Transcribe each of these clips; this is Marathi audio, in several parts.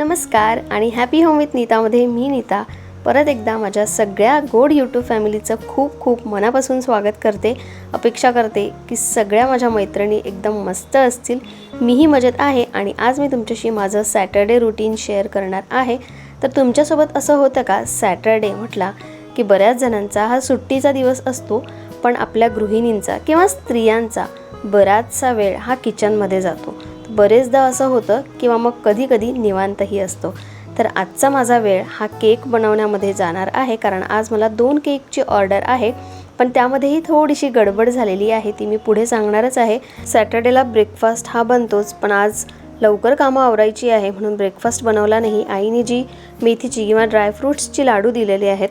नमस्कार आणि हॅपी होम विथ नीतामध्ये मी नीता. परत एकदा माझ्या सगळ्या गोड यूट्यूब फॅमिलीचं खूप खूप मनापासून स्वागत करते. अपेक्षा करते की सगळ्या माझ्या मैत्रिणी एकदम मस्त असतील. मीही मजेत आहे आणि आज मी तुमच्याशी माझं सॅटर्डे रुटीन शेअर करणार आहे. तर तुमच्यासोबत असं होतं का? सॅटर्डे म्हटला की बऱ्याच जणांचा हा सुट्टीचा दिवस असतो पण आपल्या गृहिणींचा किंवा स्त्रियांचा बराचसा वेळ हा किचनमध्ये जातो. बरेचदा असं होतं किंवा मग कधी कधी निवांतही असतो. तर आजचा माझा वेळ हा केक बनवण्यामध्ये जाणार आहे कारण आज मला दोन केकची ऑर्डर आहे. पण त्यामध्येही थोडीशी गडबड झालेली आहे ती मी पुढे सांगणारच आहे. सॅटर्डेला ब्रेकफास्ट हा बनतोच पण आज लवकर कामं आवरायची आहे म्हणून ब्रेकफास्ट बनवला नाही. आईने जी मेथीची किंवा ड्रायफ्रूट्सची लाडू दिलेले आहेत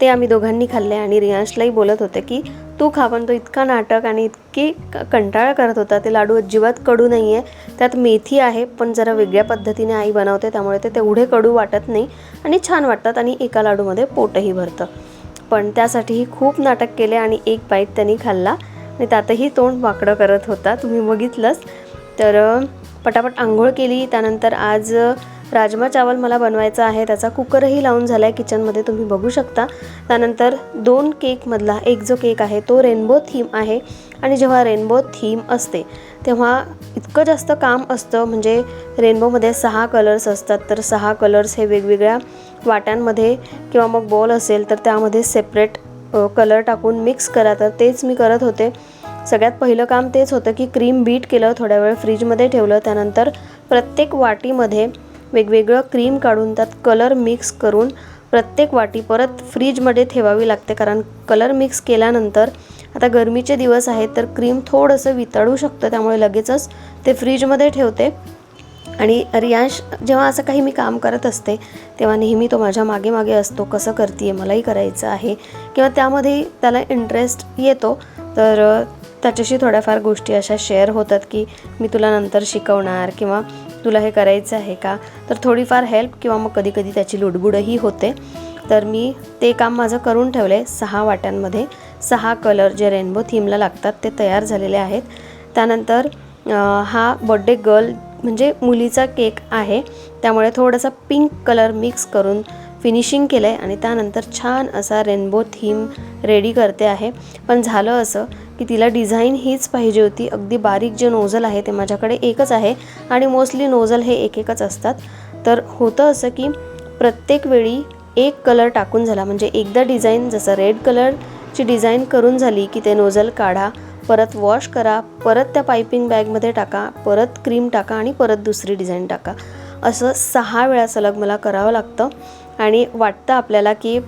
ते आम्ही दोघांनी खाल्ले आणि रियांशलाही बोलत होते की तू खा पण तो इतका नाटक आणि इतकी क- कंटाळा करत होता. ते लाडू अजिबात कडू नाही आहे त्यात मेथी आहे पण जरा वेगळ्या पद्धतीने आई बनवते त्यामुळे ते तेवढे कडू वाटत नाही आणि छान वाटतात आणि एका लाडूमध्ये पोटही भरतं. पण त्यासाठीही खूप नाटक केले आणि एक बाईट त्यांनी खाल्ला. आणि त्यातही तोंड वाकडं करत होता. तुम्ही बघितलंच तर पटापट आंघोळ केली. त्यानंतर आज राजमा चावल मला बनवायचा आहे. त्याचा कुकरही लावून झाला आहे किचनमध्ये. तुम्ही बघू शकता. त्यानंतर दोन केकमधला एक जो केक आहे तो रेनबो थीम आहे. आणि जेव्हा रेनबो थीम असते तेव्हा इतकं जास्त काम असतं. म्हणजे रेनबोमध्ये सहा कलर्स असतात. तर सहा कलर्स हे वेगवेगळ्या वाट्यांमध्ये किंवा मग बॉल असेल तर त्यामध्ये सेपरेट कलर टाकून मिक्स करा. तर तेच मी करत होते. सगळ्यात पहिलं काम तेच होतं की क्रीम बीट केलं थोड्या वेळ फ्रीजमध्ये ठेवलं त्यानंतर प्रत्येक वाटीमध्ये वेगवेगळं क्रीम काढून त्यात कलर मिक्स करून प्रत्येक वाटी परत फ्रीजमध्ये ठेवावी लागते. कारण कलर मिक्स केल्यानंतर आता गरमीचे दिवस आहेत तर क्रीम थोडंसं वितळू शकतं त्यामुळे लगेचच ते फ्रीजमध्ये ठेवते. आणि रियांश जेव्हा असं काही मी काम करत असते तेव्हा नेहमी तो माझ्या मागे मागे असतो कसं करते आहे मलाही करायचं आहे. किंवा त्यामध्ये त्याला इंटरेस्ट येतो तर त्याच्याशी थोड्याफार गोष्टी अशा शेअर होतात की मी तुला नंतर शिकवणार किंवा तुला हे करायचं आहे का? तर थोडीफार हेल्प किंवा मग कधी कधी त्याची लुडबुडही होते. तर मी ते काम माझं करून ठेवले सहा वाट्यांमध्ये. सहा कलर जे रेनबो थीमला लागतात ते तयार झालेले आहेत. त्यानंतर हा बड्डे गर्ल म्हणजे मुलीचा केक आहे. त्यामुळे थोडासा पिंक कलर मिक्स करून फिनिशिंग केलं आहे आणि त्यानंतर छान असा रेनबो थीम रेडी करते आहे. पण झालं असं की तिला डिझाईन हीच पाहिजे होती. अगदी बारीक जे नोझल आहे ते माझ्याकडे एकच आहे आणि मोस्टली नोझल हे एक एकच असतात. तर होतं असं की प्रत्येक वेळी एक कलर टाकून झाला. म्हणजे एकदा डिझाईन जसं रेड कलरची डिझाईन करून झाली की ते नोझल काढा परत वॉश करा परत त्या पायपिंग बॅगमध्ये टाका परत क्रीम टाका आणि परत दुसरी डिझाईन टाका. असं सहा वेळा सलग मला करावं लागतं. आणि वाटतं आपल्याला की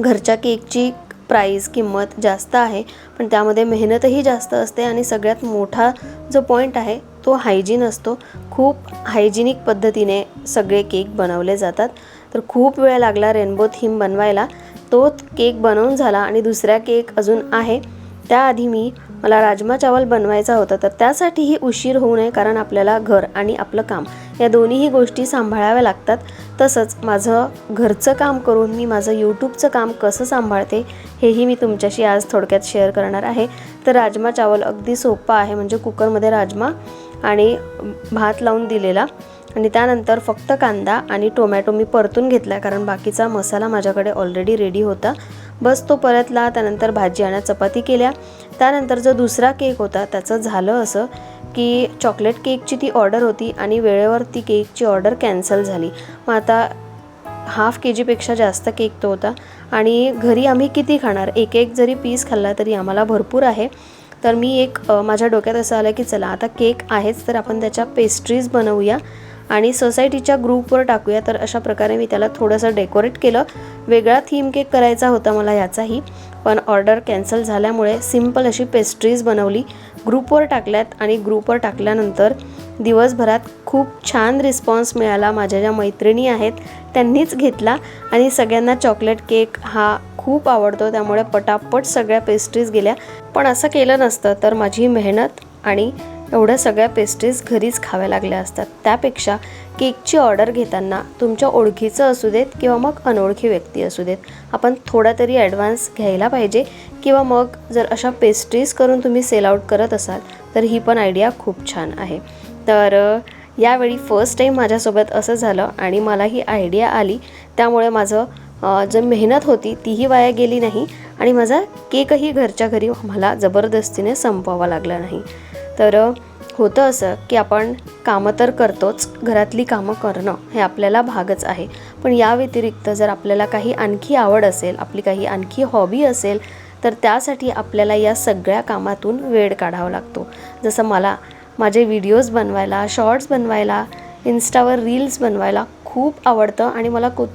घरच्या केकची प्राईस किंमत जास्त आहे पण त्यामध्ये मेहनतही जास्त असते आणि सगळ्यात मोठा जो पॉईंट आहे तो हायजीन असतो. खूप हायजिनिक पद्धतीने सगळे केक बनवले जातात. तर खूप वेळ लागला रेनबो थीम बनवायला. तो केक बनवून झाला आणि दुसरा केक अजून आहे. त्याआधी मी मला राजमा चावल बनवायचा होता तर त्यासाठीही उशीर होऊ नये कारण आपल्याला घर आणि आपलं काम या दोन्हीही गोष्टी सांभाळाव्या लागतात. तसंच माझं घरचं काम करून मी माझं यूट्यूबचं काम कसं सांभाळते हेही मी तुमच्याशी आज थोडक्यात शेअर करणार आहे. तर राजमा चावल अगदी सोपं आहे म्हणजे कुकरमध्ये राजमा आणि भात लावून दिलेला. आणि त्यानंतर फक्त कांदा आणि टोमॅटो मी परतून घेतला कारण बाकीचा मसाला माझ्याकडे ऑलरेडी रेडी होता. बस तो परतला त्यानंतर भाजी आणि चपाती केल्या. त्यानंतर जो दुसरा केक होता त्याचं झालं असं की चॉकलेट केकची ती ऑर्डर होती आणि वेळेवर ती केकची ऑर्डर कॅन्सल झाली. मग आता हाफ के जीपेक्षा जास्त केक तो होता. आणि घरी आम्ही किती खाणार? एक एक जरी पीस खाल्ला तरी आम्हाला भरपूर आहे. तर मी एक माझ्या डोक्यात असं आलं की चला आता केक आहेच तर आपण त्याच्या पेस्ट्रीज बनवूया. आणि सोसायटीच्या ग्रुपवर टाकूया. तर अशा प्रकारे मी त्याला थोडंसं डेकोरेट केलं. वेगळा थीम केक करायचा होता मला याचाही पण ऑर्डर कॅन्सल झाल्यामुळे सिंपल अशी पेस्ट्रीज बनवली. ग्रुपवर टाकल्यात आणि ग्रुपवर टाकल्यानंतर दिवसभरात खूप छान रिस्पॉन्स मिळाला. माझ्या ज्या मैत्रिणी आहेत त्यांनीच घेतला आणि सगळ्यांना चॉकलेट केक हा खूप आवडतो. त्यामुळे पटापट सगळ्या पेस्ट्रीज गेल्या. पण असं केलं नसतं तर माझी मेहनत आणि एवढ्या सगळ्या पेस्ट्रीज घरीच खाव्या लागल्या असतात. त्यापेक्षा केकची ऑर्डर घेताना तुमच्या ओळखीचं असू देत किंवा मग अनोळखी व्यक्ती असू देत आपण थोडा तरी ॲडव्हान्स घ्यायला पाहिजे किंवा मग जर अशा पेस्ट्रीज करून तुम्ही सेल आउट करत असाल तर ही पण आयडिया खूप छान आहे. तर यावेळी फर्स्ट टाईम माझ्यासोबत असं झालं आणि मला ही आयडिया आली. त्यामुळे माझं अ, जी मेहनत होती तीही वाया गेली नाही आणि माझा केकही घरच्या घरी मला जबरदस्तीने संपवावा लागला नाही. तर होतं असं की आपण कामं तर करतोच घरातली कामं करणं हे आपल्याला भागच आहे. पण या व्यतिरिक्त जर आपल्याला काही आणखी आवड असेल आपली काही आणखी हॉबी असेल तर त्यासाठी आपल्याला या सगळ्या कामातून वेळ काढावा लागतो. जसं मला माझे व्हिडिओज बनवायला शॉर्ट्स बनवायला इन्स्टावर रील्स बनवायला खूप आवडतं आणि मला को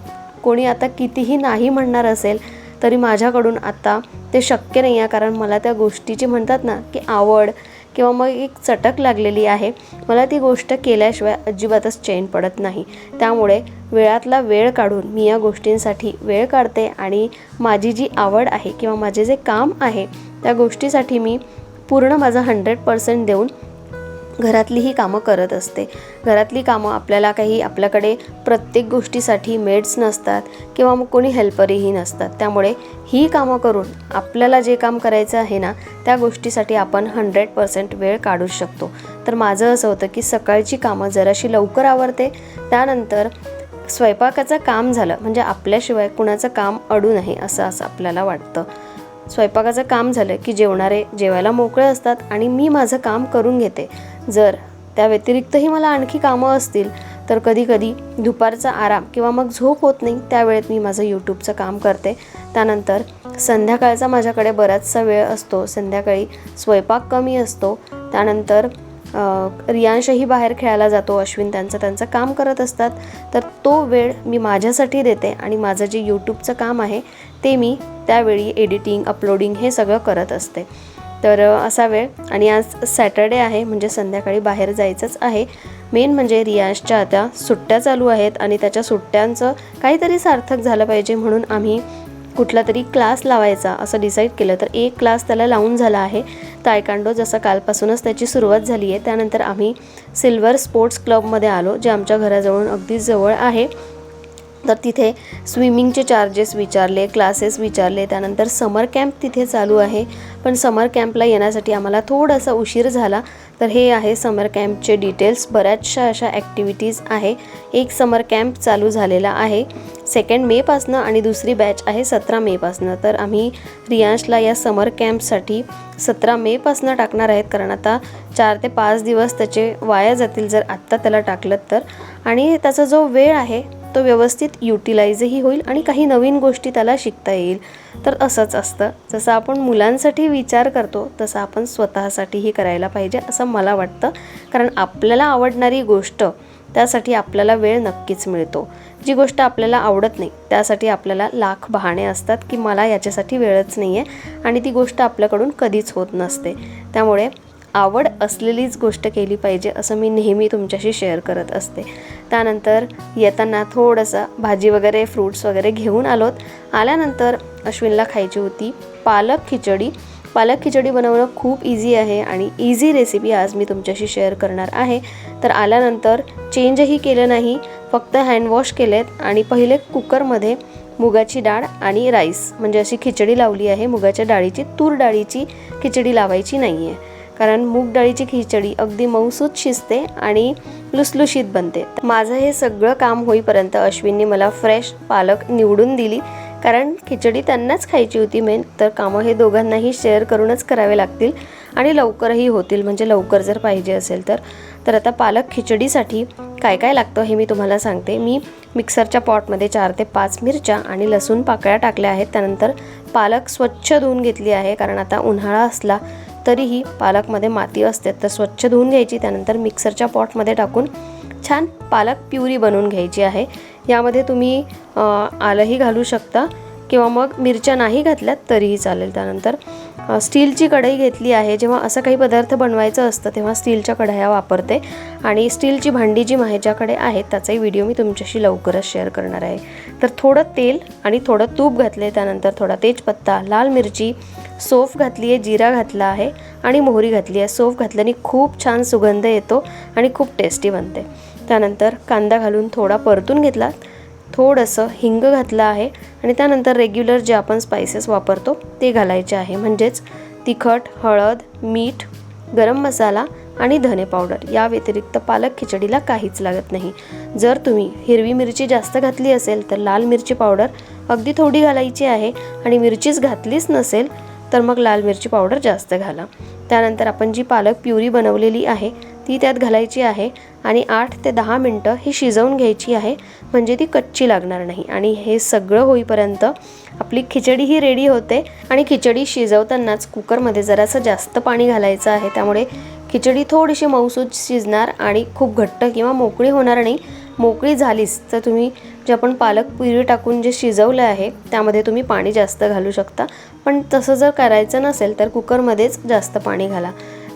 कोणी आता कितीही नाही म्हणणार असेल तरी माझ्याकडून आता ते शक्य नाही आहे. कारण मला त्या गोष्टीची म्हणतात ना की आवड किंवा मग एक चटक लागलेली आहे मला ती गोष्ट केल्याशिवाय अजिबातच चैन पडत नाही. त्यामुळे वेळातला वेळ काढून मी या गोष्टींसाठी वेळ काढते आणि माझी जी आवड आहे किंवा माझे जे काम आहे त्या गोष्टीसाठी मी पूर्ण माझं हंड्रेड पर्सेंट देऊन घरातली ही कामं करत असते. घरातली कामं आपल्याला काही आपल्याकडे प्रत्येक गोष्टीसाठी मेड्स नसतात किंवा मग कोणी हेल्परही नसतात. त्यामुळे ही कामं करून आपल्याला जे काम करायचं आहे ना त्या गोष्टीसाठी आपण हंड्रेड पर्सेंट वेळ काढू शकतो. तर माझं असं होतं की सकाळची कामं जराशी लवकर आवरते त्यानंतर स्वयंपाकाचं काम झालं म्हणजे आपल्याशिवाय कुणाचं काम अडू नये असं असं आपल्याला वाटतं. स्वयंपाकाचं काम झालं की जेवणारे जेवायला मोकळे असतात आणि मी माझं काम करून घेते. जर त्या व्यतिरिक्तही मला आणखी कामं असतील तर कधी कधी दुपारचा आराम किंवा मग झोप होत नाही त्यावेळेत मी माझं यूट्यूबचं काम करते. त्यानंतर संध्याकाळचा माझ्याकडे बराचसा वेळ असतो. संध्याकाळी स्वयंपाक कमी असतो. त्यानंतर रियांशही बाहेर खेळायला जातो. अश्विन त्यांचं त्यांचं काम करत असतात. तर तो वेळ मी माझ्यासाठी देते आणि माझं जे यूट्यूबचं काम आहे ते मी त्यावेळी एडिटिंग अपलोडिंग हे सगळं करत असते. तर असा वेळ. आणि आज सॅटर्डे आहे म्हणजे संध्याकाळी बाहेर जायचंच आहे. मेन म्हणजे रियाजच्या आता सुट्ट्या चालू आहेत आणि त्याच्या सुट्ट्यांचं काहीतरी सार्थक झालं पाहिजे म्हणून आम्ही कुठला तरी क्लास लावायचा असं डिसाईड केलं. तर एक क्लास त्याला लावून झाला आहे. तायकांडो जसं कालपासूनच त्याची सुरुवात झाली आहे. त्यानंतर आम्ही सिल्वर स्पोर्ट्स क्लबमध्ये आलो जे आमच्या घराजवळून अगदी जवळ आहे. तर तिथे स्विमिंगचे चार्जेस विचारले क्लासेस विचारले त्यानंतर समर कॅम्प तिथे चालू आहे. पण समर कॅम्पला येण्यासाठी आम्हाला थोडासा उशीर झाला. तर हे आहे समर कॅम्पचे डिटेल्स बऱ्याचशा अशा ॲक्टिव्हिटीज आहे. एक समर कॅम्प चालू झालेला आहे. सेकंड मेपासनं आणि दुसरी बॅच आहे सतरा मेपासनं तर आम्ही रियांशला या समर कॅम्पसाठी सतरा मेपासनं टाकणार आहेत. कारण आता चार ते पाच दिवस त्याचे वाया जातील जर आत्ता त्याला टाकलं तर. आणि त्याचा जो वेळ आहे तो व्यवस्थित युटिलाइजही होईल आणि काही नवीन गोष्टी त्याला शिकता येईल. तर असंच असतं. जसं आपण मुलांसाठी विचार करतो तसं आपण स्वतःसाठीही करायला पाहिजे असं मला वाटतं. कारण आपल्याला आवडणारी गोष्ट त्यासाठी आपल्याला वेळ नक्कीच मिळतो. जी गोष्ट आपल्याला आवडत नाही त्यासाठी आपल्याला लाख बहाणे असतात की मला याच्यासाठी वेळच नाही आहे आणि ती गोष्ट आपल्याकडून कधीच होत नसते. त्यामुळे आवड असलेलीच गोष्ट केली पाहिजे असं मी नेहमी तुमच्याशी शेअर करत असते. त्यानंतर येताना थोडंसं भाजी वगैरे फ्रूट्स वगैरे घेऊन आलोत. आल्यानंतर अश्विनला खायची होती पालक खिचडी. पालक खिचडी बनवणं खूप इझी आहे आणि इझी रेसिपी आज मी तुमच्याशी शेअर करणार आहे. तर आल्यानंतर चेंजही केलं नाही फक्त हँडवॉश केलेत आणि पहिले कुकरमध्ये मुगाची डाळ आणि राईस म्हणजे अशी खिचडी लावली आहे मुगाच्या डाळीची तूर डाळीची खिचडी लावायची नाही आहे कारण मूग डाळीची खिचडी अगदी मऊसूत शिजते आणि लुसलुशीत बनते. माझं हे सगळं काम होईपर्यंत अश्विनने मला फ्रेश पालक निवडून दिली. कारण खिचडी त्यांनाच खायची होती मेन तर कामं हे दोघांनाही शेअर करूनच करावे लागतील आणि लवकरही होतील. म्हणजे लवकर जर पाहिजे असेल तर. तर आता पालक खिचडीसाठी काय काय लागतं हे मी तुम्हाला सांगते. मी मिक्सरच्या पॉटमध्ये चार ते पाच मिरच्या आणि लसूण पाकळ्या टाकल्या आहेत. त्यानंतर पालक स्वच्छ धुवून घेतली आहे. कारण आता उन्हाळा असला तरीही पालकमध्ये माती असते तर स्वच्छ धुवून घ्यायची त्यानंतर मिक्सरच्या पॉटमध्ये टाकून छान पालक प्युरी बनवून घ्यायची आहे. यामध्ये तुम्ही आलंही घालू शकता किंवा मग मिरच्या नाही घातल्यात तरीही चालेल. त्यानंतर स्टीलची कढई घेतली आहे. जेव्हा असं काही पदार्थ बनवायचं असतं तेव्हा स्टीलच्या कढया वापरते. आणि स्टीलची भांडी जी माझ्याकडे आहे त्याचाही व्हिडिओ मी तुमच्याशी लवकरच शेअर करणार आहे. तर थोडं तेल आणि थोडं तूप घातले त्यानंतर थोडा तेजपत्ता लाल मिरची सोफ घातली आहे जिरा घातला आहे आणि मोहरी घातली आहे. सोफ घातल्याने खूप छान सुगंध येतो आणि खूप टेस्टी बनते. त्यानंतर कांदा घालून थोडा परतून घेतला. थोडंसं हिंग घातलं आहे आणि त्यानंतर रेग्युलर जे आपण स्पायसेस वापरतो ते घालायचे आहे. म्हणजेच तिखट हळद मीठ गरम मसाला आणि धने पावडर या व्यतिरिक्त पालक खिचडीला काहीच लागत नाही. जर तुम्ही हिरवी मिरची जास्त घातली असेल तर लाल मिरची पावडर अगदी थोडी घालायची आहे आणि मिरचीच घातलीच नसेल तर मग लाल मिरची पावडर जास्त घाला. त्यानंतर आपण जी पालक प्युरी बनवलेली आहे ती त्यात घालायची आहे आणि आठ ते दहा मिनटं ही शिजवून घ्यायची आहे म्हणजे ती कच्ची लागणार नाही. आणि हे सगळं होईपर्यंत आपली खिचडी ही रेडी होते आणि खिचडी शिजवतानाच कुकरमध्ये जरासं जास्त पाणी घालायचं आहे. त्यामुळे खिचडी थोडीशी मऊसूद शिजणार आणि खूप घट्ट किंवा मोकळी होणार नाही. मोकळी झालीच तर तुम्ही जे आपण पालक पुरी टाकून जे शिजवलं आहे त्यामध्ये तुम्ही पाणी जास्त घालू शकता. पण तसं जर करायचं नसेल तर कुकरमध्येच जास्त पाणी घाला.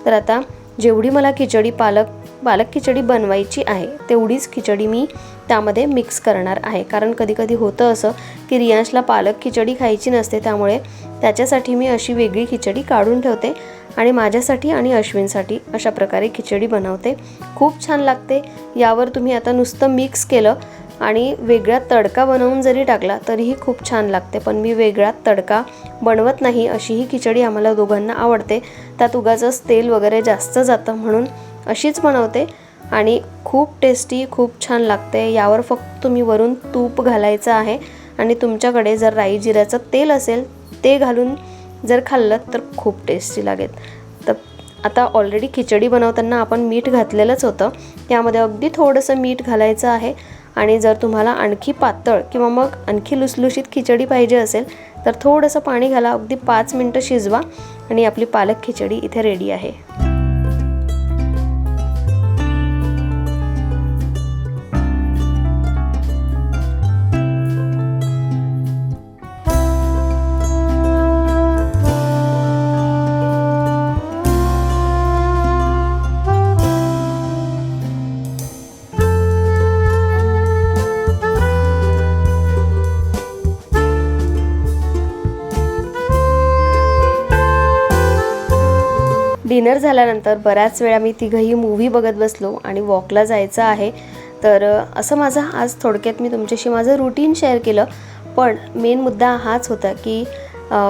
तर आता जेवढी मला खिचडी पालक पालक खिचडी बनवायची आहे तेवढीच खिचडी मी त्यामध्ये मिक्स करणार आहे. कारण कधीकधी होतं असं की रियांशला पालक खिचडी खायची नसते त्यामुळे त्याच्यासाठी मी अशी वेगळी खिचडी काढून ठेवते आणि माझ्यासाठी आणि अश्विनसाठी अशा प्रकारे खिचडी बनवते. खूप छान लागते. यावर तुम्ही आता नुसतं मिक्स केलं आणि वेगळा तडका बनवून जरी टाकला तरीही खूप छान लागते. पण मी वेगळा तडका बनवत नाही अशी ही खिचडी आम्हाला दोघांना आवडते. त्यात उगाचंच तेल वगैरे जास्त जातं म्हणून अशीच बनवते. आणि खूप टेस्टी खूप छान लागते. यावर फक्त तुम्ही वरून तूप घालायचं आहे. आणि तुमच्याकडे जर राई जिऱ्याचं तेल असेल ते घालून जर खाल्लं तर खूप टेस्टी लागेल. तर आता ऑलरेडी खिचडी बनवताना आपण मीठ घातलेलंच होतं. त्यामध्ये अगदी थोडंसं मीठ घालायचं आहे. आणि जर तुम्हाला आणखी पातळ किंवा मग आणखी लुसलुशीत खिचडी पाहिजे असेल तर थोडंसं पाणी घाला. अगदी पाच मिनटं शिजवा आणि आपली पालक खिचडी इथे रेडी आहे. डिनर झाल्यानंतर बऱ्याच वेळा मी तिघंही मूव्ही बघत बसलो आणि वॉकला जायचं आहे. तर असं माझा आज थोडक्यात मी तुमच्याशी माझं रुटीन शेअर केलं. पण मेन मुद्दा हाच होता की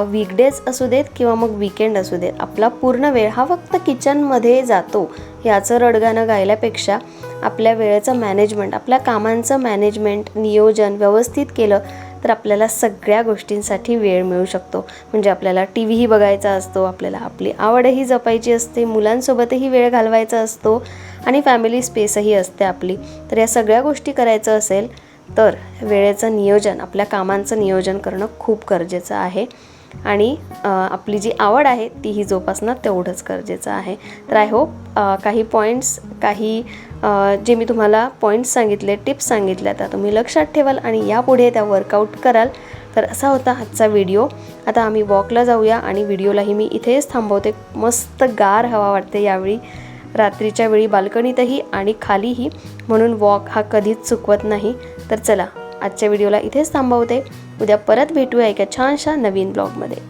वीकडेज असू देत किंवा मग विकेंड असू देत आपला पूर्ण वेळ हा फक्त किचनमध्ये जातो. याचं रडगाणं गायल्यापेक्षा आपल्या वेळेचं मॅनेजमेंट आपल्या कामांचं मॅनेजमेंट नियोजन व्यवस्थित केलं. तर आपल्याला सगळ्या गोष्टींसाठी वेळ मिळू शकतो. म्हणजे आपल्याला टी व्हीही बघायचा असतो आपल्याला आपली आवडही जपायची असते मुलांसोबतही वेळ घालवायचा असतो आणि फॅमिली स्पेसही असते आपली. तर या सगळ्या गोष्टी करायचं असेल तर वेळेचं नियोजन आपल्या कामांचं नियोजन करणं खूप गरजेचं आहे. आणि आपली जी आवड आहे तीही जोपासणं तेवढंच गरजेचं आहे. तर आय होप काही पॉईंट्स काही जे मी तुम्हाला पॉईंट्स सांगितले टिप्स सांगितल्या त्या तुम्ही लक्षात ठेवाल आणि यापुढे त्या वर्कआउट कराल. तर असा होता आजचा व्हिडिओ आता आम्ही वॉकला जाऊया आणि व्हिडिओलाही मी इथेच थांबवते. मस्त गार हवा वाटते यावेळी. रात्रीच्या वेळी बाल्कनीतही आणि खालीही. म्हणून वॉक हा कधीच चुकवत नाही. तर चला आजच्या व्हिडिओला इथेच थांबवते. उद्या परत भेटूया एका छानशा नवीन ब्लॉगमध्ये.